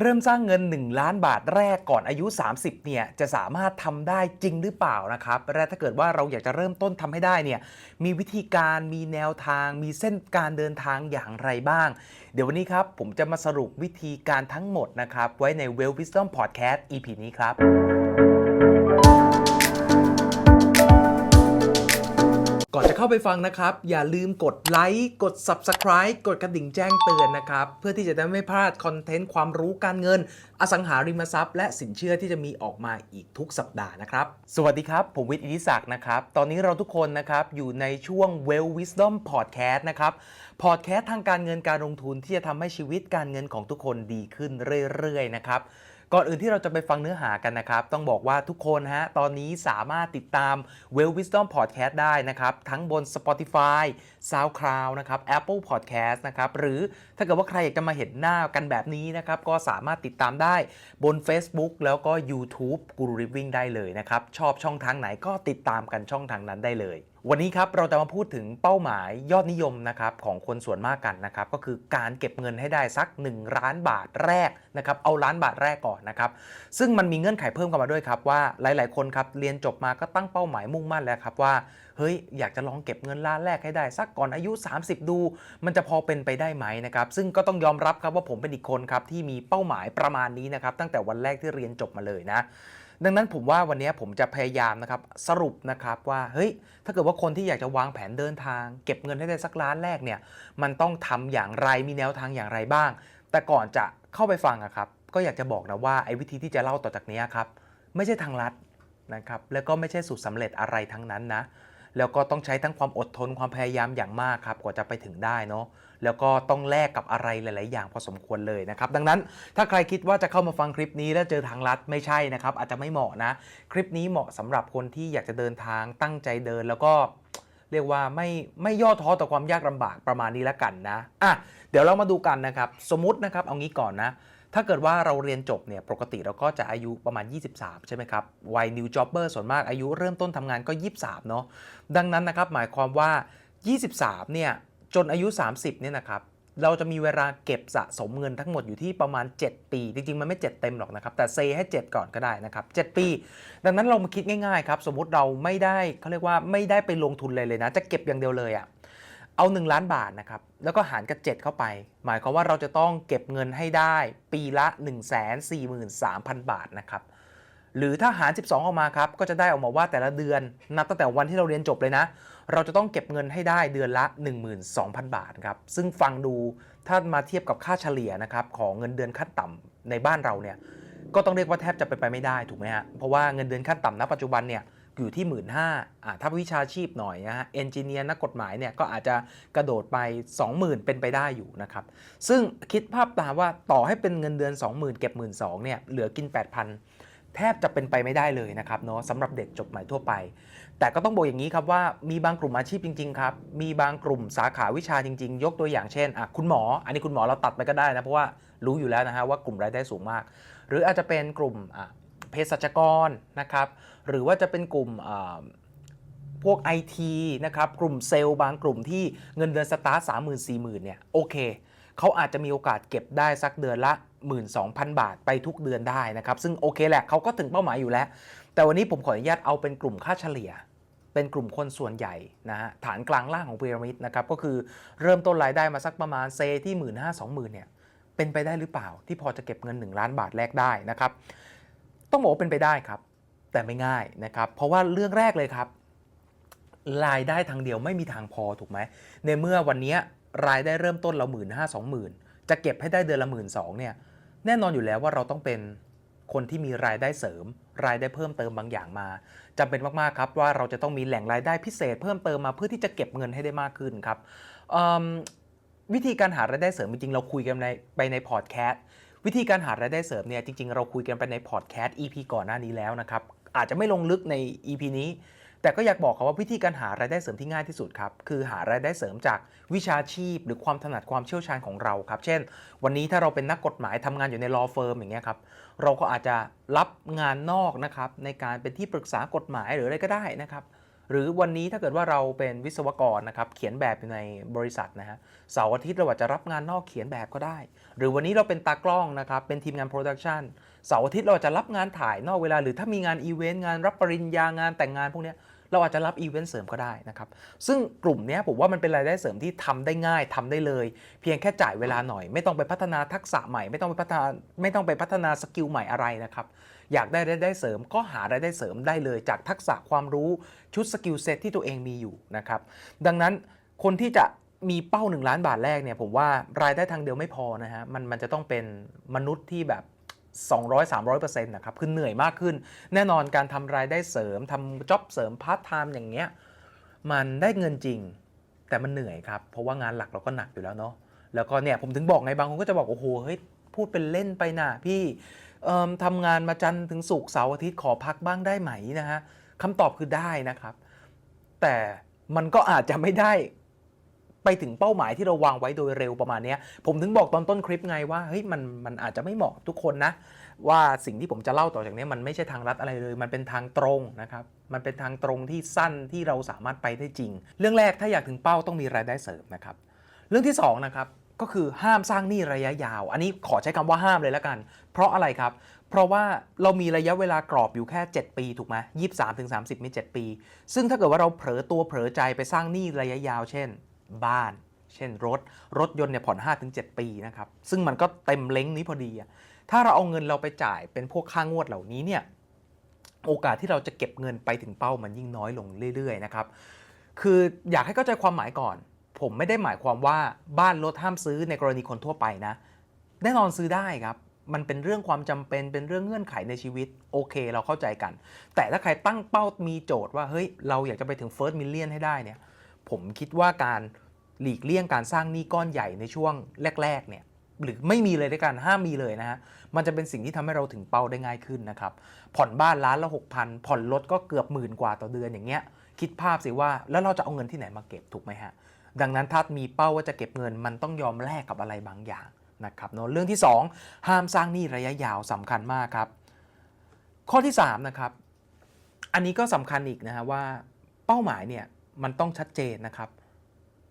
เริ่มสร้างเงิน 1 ล้านบาทแรกก่อนอายุ 30เนี่ยจะสามารถทำได้จริงหรือเปล่านะครับและถ้าเกิดว่าเราอยากจะเริ่มต้นทำให้ได้เนี่ยมีวิธีการมีแนวทาง มีเส้นการเดินทางอย่างไรบ้าง เดี๋ยววันนี้ครับ ผมจะมาสรุปวิธีการทั้งหมดนะครับ ไว้ใน Well Wisdom Podcast EP นี้ครับ ก่อนจะเข้าไปฟังนะครับ อย่าลืมกดไลค์กด Subscribe กดกระดิ่งแจ้งเตือนนะครับ เพื่อที่จะได้ไม่พลาดคอนเทนต์ความรู้การเงิน อสังหาริมทรัพย์ และสินเชื่อที่จะมีออกมาอีกทุกสัปดาห์นะครับ สวัสดีครับ ผมวิทย์อิทิศักดิ์นะครับ ตอนนี้เราทุกคนนะครับ อยู่ในช่วง Well Wisdom Podcast นะครับพอดแคสต์ทางการเงินการลงทุนที่จะทำให้ชีวิตการเงินของทุกคนดีขึ้นเรื่อยๆนะครับ ก่อนอื่นที่เราจะไปฟังเนื้อหากันนะครับ ต้องบอกว่าทุกคนฮะตอนนี้สามารถติดตาม Well Wisdom Podcast ได้นะครับ ทั้งบน Spotify SoundCloud นะครับ Apple Podcast นะครับ หรือถ้าเกิดว่าใครอยากจะมาเห็นหน้ากันแบบนี้นะครับ ก็สามารถติดตามได้บน Facebook แล้วก็ YouTube Guru Living ได้เลยนะครับ ชอบช่องทางไหนก็ติดตามกันช่องทางนั้นได้เลย วันนี้ครับเราจะมาพูดถึงเป้าหมายยอดนิยมนะครับของคนส่วนมากกันนะครับก็คือการเก็บเงินให้ได้สัก 1 ล้านบาทแรกนะครับเอาล้านบาทแรกก่อนนะครับซึ่งมันมีเงื่อนไขเพิ่มเข้ามาด้วยครับว่าหลาย ๆ คนครับเรียนจบมาก็ตั้งเป้าหมายมุ่งมั่นแล้วครับว่าเฮ้ยอยากจะลองเก็บเงินล้านแรกให้ได้ สักก่อนอายุ 30 ดู มันจะพอเป็นไปได้ไหมนะครับซึ่งก็ต้องยอมรับครับว่าผมเป็นอีกคนครับที่มีเป้าหมายประมาณนี้นะครับตั้งแต่วันแรกที่เรียนจบมาเลยนะ ดังนั้นผมว่าวันนี้ผมจะพยายามนะครับสรุปนะครับว่าเฮ้ยถ้าเกิดว่าคนที่อยากจะวางแผนเดินทาง เก็บเงินให้ได้สักล้านแรกเนี่ยมันต้องทำอย่างไรมีแนวทางอย่างไรบ้าง แต่ก่อนจะเข้าไปฟังอะครับก็อยากจะบอกนะว่าไอ้วิธีที่จะเล่าต่อจากนี้ครับไม่ใช่ทางลัดนะครับแล้วก็ไม่ใช่สูตรสำเร็จอะไรทั้งนั้นนะแล้วก็ต้องใช้ทั้งความอดทนความพยายามอย่างมากครับกว่าจะไปถึงได้เนาะ แล้วก็ต้องแลกกับอะไรหลาย ๆ อย่างพอสมควรเลยนะครับ ดังนั้นถ้าใครคิดว่าจะเข้ามาฟังคลิปนี้แล้วเจอทางลัดไม่ใช่นะครับ อาจจะไม่เหมาะนะ คลิปนี้เหมาะสำหรับคนที่อยากจะเดินทางตั้งใจเดินแล้วก็เรียกว่าไม่ไม่ย่อท้อต่อความยากลำบากประมาณนี้แล้วกันนะอะเดี๋ยวเรามาดูกันนะครับ สมมตินะครับเอางี้ก่อนนะ ถ้าเกิดว่าเราเรียนจบเนี่ยปกติเราก็จะอายุประมาณ 23 ใช่ไหมครับวัย new jobber ส่วนมากอายุเริ่มต้นทำงานก็ 23 เนาะดังนั้นนะครับหมายความว่า 23 เนี่ย จนอายุ 30เนี่ยนะครับเราจะมีเวลาเก็บสะสมเงินทั้งหมดอยู่ที่ประมาณ 7 ปี จริงๆ มันไม่ 7 เต็มหรอกนะครับ แต่เซให้ 7 ก่อนก็ได้นะครับ 7 ปี ดังนั้นเรามาคิดง่ายๆครับ สมมุติเราไม่ได้เขาเรียกว่าไม่ได้ไปลงทุนเลยเลยนะ จะเก็บอย่างเดียวเลยอะเอา 1 ล้านบาทนะครับ แล้วก็หารกับ 7 เข้าไป หมายความว่าเราจะต้องเก็บเงินให้ได้ปีละ 1 4 3 0 0 0 บาทนะครับ หรือถ้าหาร 12 ออกมาครับ ก็จะได้ออกมาว่าแต่ละเดือน นับตั้งแต่วันที่เราเรียนจบเลยนะ เราจะต้องเก็บเงินให้ได้เดือนละ 12,000 บาทครับ ซึ่งฟังดูถ้ามาเทียบกับค่าเฉลี่ยนะครับของเงินเดือนขั้นต่ำในบ้านเราเนี่ยก็ต้องเรียกว่าแทบจะเป็นไปไม่ได้ถูกไหมฮะเพราะว่าเงินเดือนขั้นต่ำณปัจจุบันเนี่ยอยู่ที่ 1 5ื่นอ่าถ้าวิชาชีพหน่อยนะฮะเอนจิเนียร์นักกฎหมายเนี่ยก็อาจจะกระโดดไป 20,000 เป็นไปได้อยู่นะครับ ซึ่งคิดภาพตามว่าต่อให้เป็นเงินเดือน 20,000 เก็บ 1 2ื่นเนี่ยเหลือกิน 8,000 แทบจะเป็นไปไม่ได้เลยนะครับเนาะสำหรับเด็กจบใหม่ทั่วไป แต่ก็ต้องบอกอย่างนี้ครับว่ามีบางกลุ่มอาชีพจริงๆครับมีบางกลุ่มสาขาวิชาจริง ๆ ยกตัวอย่างเช่นอะคุณหมอ อันนี้คุณหมอเราตัดไปก็ได้นะเพราะว่ารู้อยู่แล้วนะฮะว่ากลุ่มรายได้สูงมาก หรืออาจจะเป็นกลุ่มอะเภสัชกรนะครับหรือว่าจะเป็นกลุ่มอ่าพวก IT นะครับกลุ่มเซลล์บางกลุ่มที่เงินเดือนสตาร์ทสามหมื่นสี่หมื่นเนี่ยโอเคเขาอาจจะมีโอกาสเก็บได้สักเดือนละ 12,000 บาทไปทุกเดือนได้นะครับ ซึ่งโอเคแหละเขาก็ถึงเป้าหมายอยู่แล้ว แต่วันนี้ผมขออนุญาตเอาเป็นกลุ่มค่าเฉลี่ย เป็นกลุ่มคนส่วนใหญ่นะฮะฐานกลางล่างของพีระมิดนะครับก็คือเริ่มต้นรายได้มาสักประมาณเซที่1 5 0 0 0 2 0,000เนี่ยเป็นไปได้หรือเปล่าที่พอจะเก็บเงิน 1 ล้านบาทแรกได้นะครับ ต้องบอกว่าเป็นไปได้ครับ แต่ไม่ง่ายนะครับ เพราะว่าเรื่องแรกเลยครับรายได้ทางเดียวไม่มีทางพอถูกไหมในเมื่อวันนี้รายได้เริ่มต้นเราหมื่นห้าสองหมื่นจะเก็บให้ได้เดือนละหมื่นสองเนี่ย แน่นอนอยู่แล้วว่าเราต้องเป็นคนที่มีรายได้เสริม รายได้เพิ่มเติมบางอย่างมาจำเป็นมากๆครับว่าเราจะต้องมีแหล่งรายได้พิเศษ เพิ่มเติมมาเพื่อที่จะเก็บเงินให้ได้มากขึ้นครับวิธีการหารายได้เสริมจริงๆเราคุยกันในไปในพอดแคสต์วิธีการหารายได้เสริมเนี่ยจริงๆ เราคุยกันไปในพอดแคสต์ EP ก่อนหน้านี้แล้วนะครับอาจจะไม่ลงลึกใน EP นี้ แต่ก็อยากบอกเขาว่าวิธีการหารายได้เสริมที่ง่ายที่สุดครับ คือหารายได้เสริมจากวิชาชีพ หรือความถนัดความเชี่ยวชาญของเราครับ เช่น วันนี้ถ้าเราเป็นนักกฎหมายทำงานอยู่ใน law firm อย่างเงี้ยครับ เราก็อาจจะรับงานนอกนะครับในการเป็นที่ปรึกษากฎหมายหรืออะไรก็ได้นะครับ หรือวันนี้ถ้าเกิดว่าเราเป็นวิศวกรนะครับเขียนแบบอยู่ในบริษัทนะฮะเสาร์อาทิตย์เราอาจจะรับงานนอกเขียนแบบก็ได้ หรือวันนี้เราเป็นตากล้องนะครับเป็นทีมงานโปรดักชันเสาร์อาทิตย์เราอาจจะรับงานถ่ายนอกเวลา หรือถ้ามีงานอีเวนต์งานรับปริญญางานแต่งงานพวกนี้เราอาจจะรับอีเวนต์เสริมก็ได้นะครับ ซึ่งกลุ่มนี้ผมว่ามันเป็นรายได้เสริมที่ทำได้ง่ายทำได้เลย เพียงแค่จ่ายเวลาหน่อย ไม่ต้องไปพัฒนาทักษะใหม่ ไม่ต้องไปพัฒนาไม่ต้องไปพัฒนาสกิลใหม่อะไรนะครับ อยากได้รายได้เสริม ก็หารายได้เสริมได้เลย จากทักษะความรู้ชุดสกิลเซ็ตที่ตัวเองมีอยู่นะครับดังนั้นคนที่จะมีเป้า 1 ล้านบาทแรกเนี่ยผมว่ารายได้ทางเดียวไม่พอนะฮะมันมันจะต้องเป็นมนุษย์ที่แบบ 200-300%นะครับคือเหนื่อยมากขึ้น แน่นอนการทำรายได้เสริมทำจ็อบเสริมพาร์ทไทม์อย่างเงี้ยมันได้เงินจริง แต่มันเหนื่อยครับ เพราะว่างานหลักเราก็หนักอยู่แล้วเนาะแล้วก็เนี่ยผมถึงบอกไงบางคนก็จะบอก โอ้โหเฮ้ยพูดเป็นเล่นไปนะพี่ ทำงานมาจันทร์ถึงศุกร์เสาร์อาทิตย์ขอพักบ้างได้ไหมนะฮะคำตอบคือได้นะครับ แต่มันก็อาจจะไม่ได้ไปถึงเป้าหมายที่เราวางไว้โดยเร็วประมาณนี้ผมถึงบอกตอนต้นคลิปไงว่าเฮ้ยมันมันอาจจะไม่เหมาะทุกคนนะ ว่าสิ่งที่ผมจะเล่าต่อจากนี้มันไม่ใช่ทางลัดอะไรเลย มันเป็นทางตรงนะครับ มันเป็นทางตรงที่สั้นที่เราสามารถไปได้จริง เรื่องแรกถ้าอยากถึงเป้าต้องมีรายได้เสริมนะครับ เรื่องที่สองนะครับ ก็คือห้ามสร้างหนี้ระยะยาว อันนี้ขอใช้คำว่าห้ามเลยแล้วกัน เพราะอะไรครับ เพราะว่าเรามีระยะเวลากรอบอยู่แค่ 7 ปีถูกไหมยี่สามถึงสามสิบมี 7 ปี ซึ่งถ้าเกิดว่าเราเผลอตัวเผลอใจไปสร้างหนี้ระยะยาว เช่น บ้าน เช่น รถ รถยนต์เนี่ยผ่อน5-7ปีนะครับ ซึ่งมันก็เต็มเล้งนี้พอดี ถ้าเราเอาเงินเราไปจ่ายเป็นพวกค่างวดเหล่านี้เนี่ย โอกาสที่เราจะเก็บเงินไปถึงเป้ามันยิ่งน้อยลงเรื่อยๆนะครับ คืออยากให้เข้าใจความหมายก่อน ผมไม่ได้หมายความว่าบ้านรถห้ามซื้อในกรณีคนทั่วไปนะ แน่นอนซื้อได้ครับ มันเป็นเรื่องความจำเป็นเป็นเรื่องเงื่อนไขในชีวิต โอเค เราเข้าใจกัน แต่ถ้าใครตั้งเป้ามีโจทย์ว่าเฮ้ยเราอยากจะไปถึง first million ให้ได้เนี่ย ผมคิดว่าการหลีกเลี่ยงการสร้างหนี้ก้อนใหญ่ในช่วงแรก ๆ เนี่ยหรือไม่มีเลยด้วยกันห้ามมีเลยนะฮะ มันจะเป็นสิ่งที่ทำให้เราถึงเป้าได้ง่ายขึ้นนะครับ ผ่อนบ้านล้านละ6,000ผ่อนรถก็เกือบหมื่นกว่าต่อเดือนอย่างเงี้ย คิดภาพสิว่าแล้วเราจะเอาเงินที่ไหนมาเก็บถูกไหมฮะ ดังนั้นถ้ามีเป้าว่าจะเก็บเงินมันต้องยอมแลกกับอะไรบางอย่างนะครับเนอะเรื่องที่ 2 ห้ามสร้างหนี้ระยะยาวสำคัญมากครับ ข้อที่3นะครับอันนี้ก็สำคัญอีกนะฮะว่าเป้าหมายเนี่ยมันต้องชัดเจนนะครับ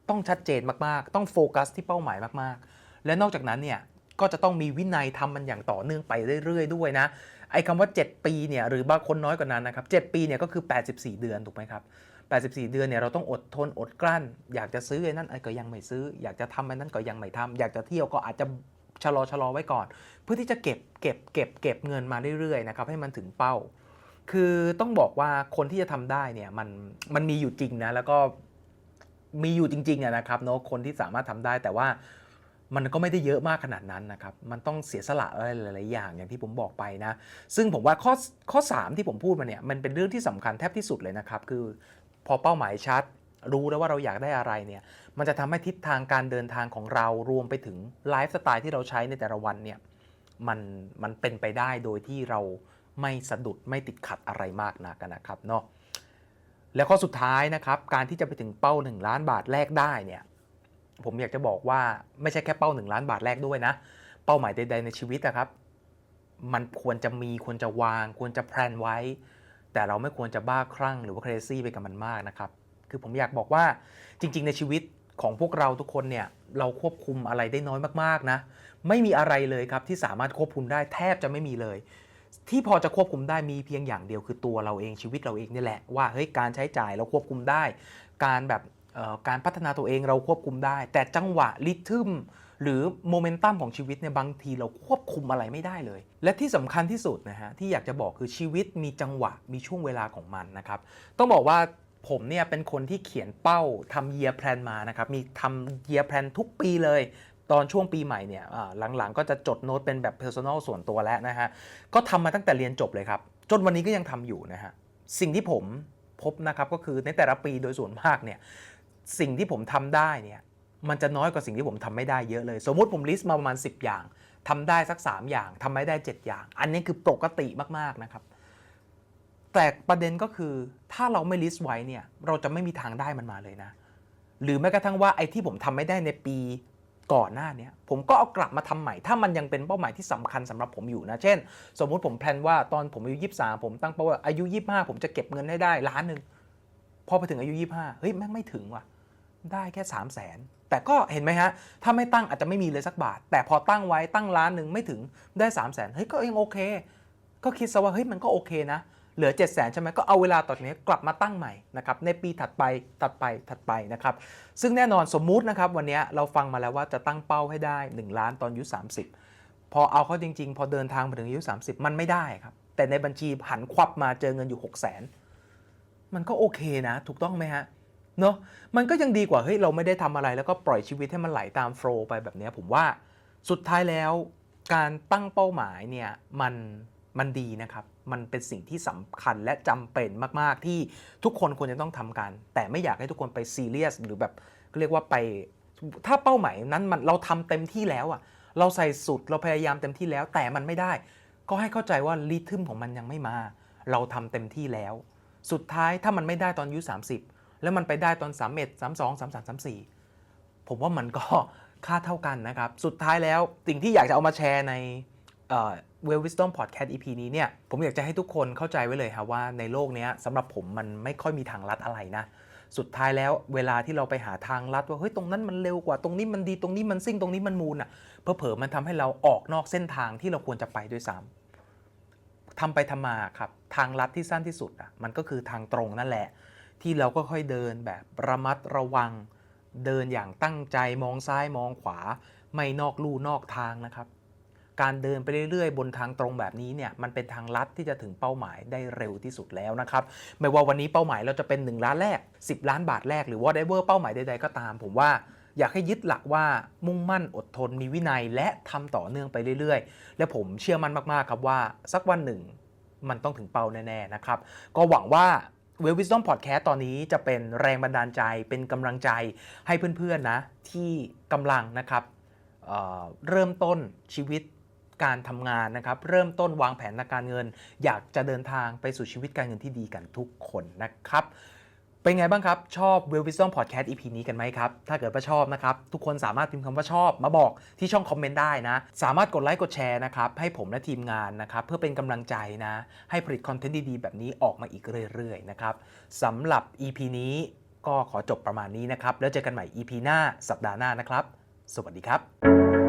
ต้องชัดเจนมากๆ ต้องโฟกัสที่เป้าหมายมากๆ และนอกจากนั้นเนี่ยก็จะต้องมีวินัยทำมันอย่างต่อเนื่องไปเรื่อย ๆ ด้วยนะไอ้คำว่า 7 ปีเนี่ยหรือบางคนน้อยกว่านั้นนะครับ7ปีเนี่ยก็คือ 84 เดือนถูกไหมครับ 84 เดือนเนี่ยเราต้องอดทนอดกลั้น อยากจะซื้อไอ้นั่นไอ้ก็ยังไม่ซื้อ อยากจะทำไอ้นั่นก็ยังไม่ทำอยากจะเที่ยวก็อาจจะชะลอชะลอไว้ก่อน เพื่อที่จะเก็บเก็บเก็บเก็บเงินมาเรื่อยๆนะครับให้มันถึงเป้า คือต้องบอกว่าคนที่จะทำได้เนี่ยมันมันมีอยู่จริงนะแล้วก็มีอยู่จริงๆนะครับเนาะคนที่สามารถทำได้แต่ว่ามันก็ไม่ได้เยอะมากขนาดนั้นนะครับ มันต้องเสียสละอะไรหลาย ๆ อย่างอย่างที่ผมบอกไปนะ ซึ่งผมว่าข้อข้อ 3 ที่ผมพูดมาเนี่ย มันเป็นเรื่องที่สำคัญแทบที่สุดเลยนะครับ คือ พอเป้าหมายชัด รู้แล้วว่าเราอยากได้อะไรเนี่ยมันจะทำให้ทิศทางการเดินทางของเรารวมไปถึงไลฟ์สไตล์ที่เราใช้ในแต่ละวันเนี่ยมันมันเป็นไปได้โดยที่เราไม่สะดุดไม่ติดขัดอะไรมากนักนะครับเนาะแล้วข้อสุดท้ายนะครับ การที่จะไปถึงเป้า 1 ล้านบาทแรกได้เนี่ยผมอยากจะบอกว่าไม่ใช่แค่เป้า 1 ล้านบาทแรกด้วยนะ เป้าหมายใดๆในชีวิตนะครับ มันควรจะมีควรจะวาง ควรจะแพลนไว้ แต่เราไม่ควรจะบ้าคลั่งหรือว่า crazy ไปกับมันมากนะครับ คือผมอยากบอกว่าจริง ๆ ในชีวิตของพวกเราทุกคนเนี่ยเราควบคุมอะไรได้น้อยมากๆนะ ไม่มีอะไรเลยครับที่สามารถควบคุมได้แทบจะไม่มีเลย ที่พอจะควบคุมได้มีเพียงอย่างเดียวคือตัวเราเองชีวิตเราเองนี่แหละว่าเฮ้ยการใช้จ่ายเราควบคุมได้ การแบบเอ่อการพัฒนาตัวเองเราควบคุมได้ แต่จังหวะริทึม หรือโมเมนตัมของชีวิตเนี่ยบางทีเราควบคุมอะไรไม่ได้เลย และที่สำคัญที่สุดนะฮะที่อยากจะบอกคือชีวิตมีจังหวะมีช่วงเวลาของมันนะครับ ต้องบอกว่าผมเนี่ยเป็นคนที่เขียนเป้าทำ year plan มานะครับมีทำ year plan ทุกปีเลยตอนช่วงปีใหม่เนี่ยหลังๆ ก็จะจดโน้ตเป็นแบบ personal ส่วนตัวแล้วนะฮะ ก็ทำมาตั้งแต่เรียนจบเลยครับ จนวันนี้ก็ยังทำอยู่นะฮะ สิ่งที่ผมพบนะครับก็คือในแต่ละปีโดยส่วนมากเนี่ย สิ่งที่ผมทำได้เนี่ย มันจะน้อยกว่าสิ่งที่ผมทำไม่ได้เยอะเลย สมมุติผมลิสต์มาประมาณ 10 อย่างทำได้สัก 3 อย่างทำไม่ได้ 7 อย่าง อันนี้คือปกติมากๆนะครับ แต่ประเด็นก็คือถ้าเราไม่ลิสต์ไว้เนี่ยเราจะไม่มีทางได้มันมาเลยนะ หรือแม้กระทั่งว่าไอ้ที่ผมทำไม่ได้ในปีก่อนหน้านี้ผมก็เอากลับมาทำใหม่ ถ้ามันยังเป็นเป้าหมายที่สำคัญสำหรับผมอยู่นะ เช่น สมมุติผมแพลนว่าตอนผมอายุ23ผมตั้งเป้าว่าอายุ25ผมจะเก็บเงินให้ได้ล้านหนึ่งพอไปถึงอายุ25เฮ้ยแม่งไม่ถึงว่ะ ได้แค่ 3 0 0แสนแต่ก็เห็นไหมฮะ ถ้าไม่ตั้งอาจจะไม่มีเลยสักบาท แต่พอตั้งไว้ตั้งล้านหนึ่งไม่ถึงได้3 0 0แสนเฮ้ยก็ยังโอเค ก็คิดซะว่าเฮ้ยมันก็โอเคนะ เหลือ 7 0 0แสนใช่ไหมก็เอาเวลาตอนนี้กลับมาตั้งใหม่นะครับในปีถัดไปถัดไปถัดไปนะครับซึ่งแน่นอนสมมุตินะครับวันนี้เราฟังมาแล้วว่าจะตั้งเป้าให้ได้ 1 ล้านตอนอายุ30 พอเอาเข้าจริง ๆ พอเดินทางมาถึงอายุ30 มันไม่ได้ครับแต่ในบัญชีหันควับมาเจอเงินอยู่ 6 0 0 0 0นมันก็โอเคนะ ถูกต้องไหมฮะ เนอะมันก็ยังดีกว่าเฮ้ยเราไม่ได้ทำอะไรแล้วก็ปล่อยชีวิตให้มันไหลตามโฟล์ไปแบบนี้ผมว่าสุดท้ายแล้วการตั้งเป้าหมายเนี่ยมันมันดีนะครับ มันเป็นสิ่งที่สำคัญและจำเป็นมาก ๆ ที่ทุกคนควรจะต้องทำกัน แต่ไม่อยากให้ทุกคนไปซีเรียสหรือแบบเรียกว่าไป ถ้าเป้าหมายนั้นมันเราทำเต็มที่แล้วอะเราใส่สุดเราพยายามเต็มที่แล้ว แต่มันไม่ได้ ก็ให้เข้าใจว่ารีทึมของมันยังไม่มา เราทำเต็มที่แล้ว สุดท้ายถ้ามันไม่ได้ตอนอายุ30 แล้วมันไปได้ตอน3 1 3 2 3 3 3 4 ผมว่ามันก็ค่าเท่ากันนะครับ สุดท้ายแล้วสิ่งที่อยากจะเอามาแชร์ในเวลวิสตอมพอดแคสต์ EP นี้เนี่ยผมอยากจะให้ทุกคนเข้าใจไว้เลยครับว่าในโลกนี้สำหรับผมมันไม่ค่อยมีทางลัดอะไรนะ สุดท้ายแล้วเวลาที่เราไปหาทางลัดว่าเฮ้ยตรงนั้นมันเร็วกว่าตรงนี้มันดีตรงนี้มันซิ่งตรงนี้มันมูลอะเพอเผลอๆมันทำให้เราออกนอกเส้นทางที่เราควรจะไปด้วยซ้ำทำไปทำมาครับทางลัดที่สั้นที่สุดอะมันก็คือทางตรงนั่นแหละ ที่เราก็ค่อยเดินแบบระมัดระวัง เดินอย่างตั้งใจมองซ้ายมองขวา ไม่นอกลู่นอกทางนะครับ การเดินไปเรื่อยๆ บนทางตรงแบบนี้เนี่ยมันเป็นทางลัดที่จะถึงเป้าหมายได้เร็วที่สุดแล้วนะครับ ไม่ว่าวันนี้เป้าหมายเราจะเป็น 1 ล้านแรก 10 ล้านบาทแรกหรือว่าไดเวอร์เป้าหมายใดๆก็ตาม ผมว่าอยากให้ยึดหลักว่ามุ่งมั่นอดทนมีวินัยและทำต่อเนื่องไปเรื่อยๆ และผมเชื่อมั่นมากๆครับว่าสักวันหนึ่งมันต้องถึงเป้าแน่ๆนะครับ ก็หวังว่า เวลวิสตอมพอดแคสต์ตอนนี้จะเป็นแรงบันดาลใจเป็นกำลังใจให้เพื่อนๆนะ ที่กำลังนะครับเเริ่มต้นชีวิตการทำงานนะครับ เริ่มต้นวางแผนในการเงิน อยากจะเดินทางไปสู่ชีวิตการเงินที่ดีกันทุกคนนะครับ เป็นไงบ้างครับ ชอบ w e l l Wisdom Podcast EP นี้กันไหมครับ ถ้าเกิดว่าชอบนะครับ ทุกคนสามารถพิมพ์คำว่าชอบมาบอกที่ช่องคอมเมนต์ได้นะ สามารถกดไลค์กดแชร์นะครับ ให้ผมและทีมงานนะครับ เพื่อเป็นกำลังใจนะ ให้ผลิตคอนเทนต์ดี ๆ แบบนี้ออกมาอีกเรื่อย ๆ นะครับสำหรับ EP นี้ก็ขอจบประมาณนี้นะครับ แล้วเจอกันใหม่ EP หน้าสัปดาห์หน้านะครับ สวัสดีครับ